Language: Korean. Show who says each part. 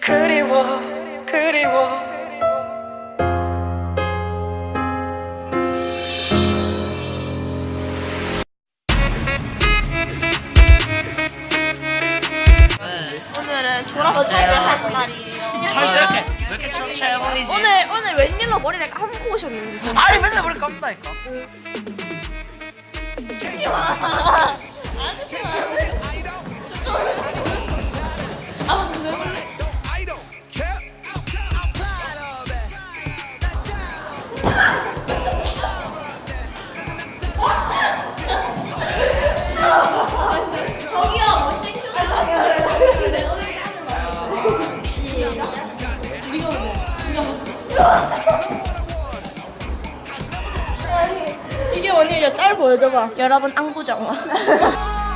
Speaker 1: 그리워 그리워
Speaker 2: 오늘은 졸업식을 한 날이에요.
Speaker 3: 벌써 이렇게 왜 이렇게 청취해 보이지?
Speaker 2: 오늘 오늘 웬일로 머리를 감고 오셨는지
Speaker 3: 아니 맨날 머리 감다니까.
Speaker 2: 이게 원이야 짤 보여줘봐. 여러분 안구정화.